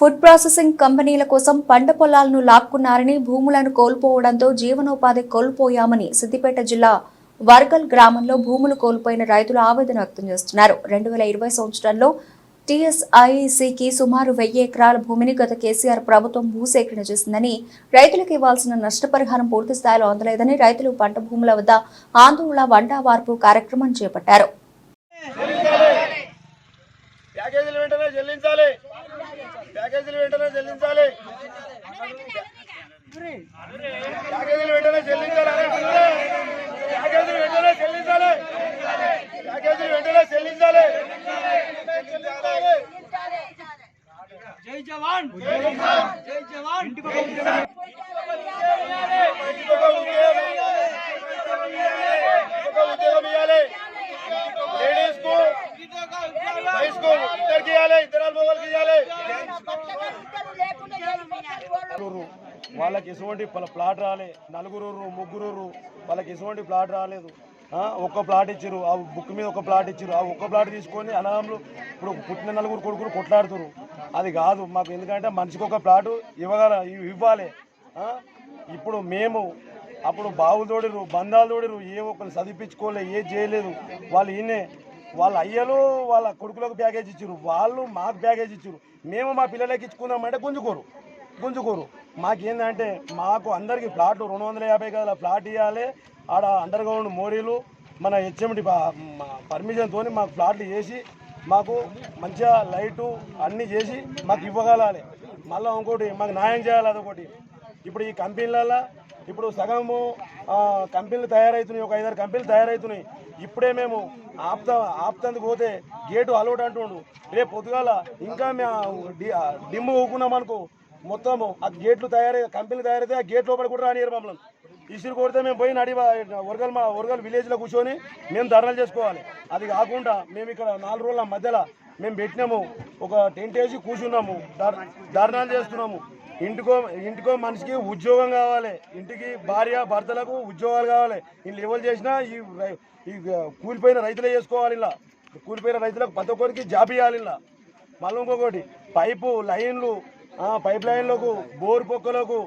Food processing కంపెనీల కోసం పంట పొలాలను లాక్కున్నారని భూములను కోల్పోవడంతో జీవనోపాధి కోల్పోయామని సిద్దిపేట జిల్లా వర్గల్ గ్రామంలో భూములు కోల్పోయిన రైతులు ఆవేదన వ్యక్తం చేస్తున్నారు. రెండు వేల ఇరవై సంవత్సరంలో టీఎస్ఐసికి సుమారు వెయ్యి ఎకరాల భూమిని గత కేసీఆర్ ప్రభుత్వం భూసేకరణ చేసిందని రైతులకు ఇవ్వాల్సిన నష్టపరిహారం పూర్తి స్థాయిలో అందలేదని రైతులు పంట భూముల వద్ద ఆందోళన వండా వార్పు కార్యక్రమం చేపట్టారు. ప్యాకేజీలు వెంటనే చెల్లించాలి ప్యాకేజీలు వెంటనే చెల్లించాలి ప్యాకేజీలు వెంటనే చెల్లించాలి ప్యాకేజీలు వెంటనే చెల్లించాలి ప్యాకేజీలు వెంటనే చెల్లించాలి జై జవాన్ జై జవాన్ ఇంటికి ఒక ఉద్యోగం ఇంటికి ఒక ఉద్యోగం ఇవ్వాలి లేడీస్ కు హై స్కూల్ ఇద్దరికి ఇవ్వాలి ఇద్దరు వాళ్ళకి ఎటువంటి ప్లాట్ రాలే. నలుగురు ముగ్గురు వాళ్ళకి ఎటువంటి ప్లాట్ రాలేదు. ఒక్క ప్లాట్ ఇచ్చారు ఆ బుక్ మీద ఒక ప్లాట్ ఇచ్చారు ఆ ఒక్క ప్లాట్ తీసుకొని అనామలు ఇప్పుడు పుట్టిన నలుగురు కొడుకులు కొట్లాడుతారు అది కాదు. మాకు ఎందుకంటే మనిషికి ఒక ప్లాటు ఇవ్వగల ఇవ్వాలి. ఇప్పుడు మేము అప్పుడు బావులు తోడిరు బంధాలు తోడిరు ఏ ఒక్కరు చదివించుకోలే ఏ చేయలేదు. వాళ్ళు ఈయనే వాళ్ళ అయ్యలు వాళ్ళ కొడుకులకు బ్యాగేజ్ ఇచ్చారు వాళ్ళు మాకు బ్యాగేజ్ ఇచ్చారు మేము మా పిల్లలకి ఇచ్చుకుందామంటే గుంజుకోరు. గుంజుకోరు మాకేందంటే మాకు అందరికీ ప్లాట్ రెండు వందల యాభై గల ప్లాట్ ఇవ్వాలి ఆడ అండర్ గ్రౌండ్ మోరీలు మన హెచ్ఎండి పర్మిషన్తో మాకు ప్లాట్లు చేసి మాకు మంచిగా లైటు అన్నీ చేసి మాకు ఇవ్వగలాలి. మళ్ళీ ఇంకోటి మాకు న్యాయం చేయాలి అదొకటి. ఇప్పుడు ఈ కంపెనీలలో ఇప్పుడు సగము కంపెనీలు తయారవుతున్నాయి ఒక ఐదారు కంపెనీలు తయారవుతున్నాయి ఇప్పుడే మేము ఆప్తా ఆప్తందుకు పోతే గేటు అలౌట్ అంటుండు. రేపు పొద్దుగాల ఇంకా మేము డి- డిమ్ము ఊకున్నాం అనుకో మొత్తము ఆ గేట్లు తయారై కంపెనీలు తయారైతే ఆ గేట్ లోపల కూడా రానియరు మమ్మల్ని. ఇసురు కొడితే మేము పోయి నడి వరగల్ మా వరగల్ విలేజ్లో కూర్చొని మేము ధర్నాలు చేసుకోవాలి. అది కాకుండా మేము ఇక్కడ నాలుగు రోజుల మధ్యలో మేము పెట్టినాము. ఒక టెంట్ వేసి కూర్చున్నాము. ధర్నాలు చేస్తున్నాము. ఇంటికో ఇంటికో మనిషికి ఉద్యోగం కావాలి. ఇంటికి భార్య భర్తలకు ఉద్యోగాలు కావాలి. వీళ్ళు ఎవరు చేసినా ఈ రై- ఈ కూలిపోయిన రైతులే చేసుకోవాలి ఇలా. కూలిపోయిన రైతులకు ప్రతి ఒక్కరికి జాబ్ ఇవ్వాలి ఇలా. మళ్ళీ ఇంకొకటి పైపు లైన్లు పైప్ లైన్లకు బోర్ పొక్కలకు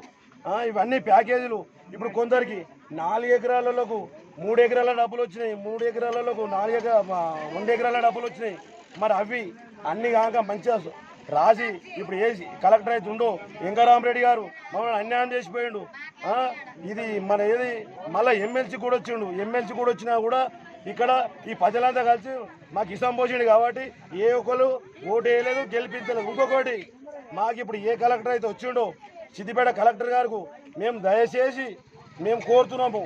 ఇవన్నీ ప్యాకేజీలు. ఇప్పుడు కొందరికి నాలుగు ఎకరాలకు మూడు ఎకరాల డబ్బులు వచ్చినాయి. మూడు ఎకరాలకు నాలుగు ఎకరా రెండు ఎకరాల డబ్బులు వచ్చినాయి. మరి అవి అన్ని కాక మంచిగా రాసి ఇప్పుడు ఏ కలెక్టర్ అయితే ఉండో వెంకరామరెడ్డి గారు మమ్మల్ని అన్యాయం చేసిపోయిండు. ఇది మన ఏది మళ్ళీ ఎమ్మెల్సీ కూడా వచ్చిండు. ఎమ్మెల్సీ కూడా వచ్చినా కూడా ఇక్కడ ఈ ప్రజలంతా కలిసి మాకు ఇష్టం పోసిండు కాబట్టి ఏ ఒక్కరు ఓటు వేయలేదు గెలిపించలేదు. ఇంకొకటి మాకు ఇప్పుడు ఏ కలెక్టర్ అయితే వచ్చిండో సిద్దిపేట కలెక్టర్ గారికి మేము దయచేసి మేము కోరుతున్నాము.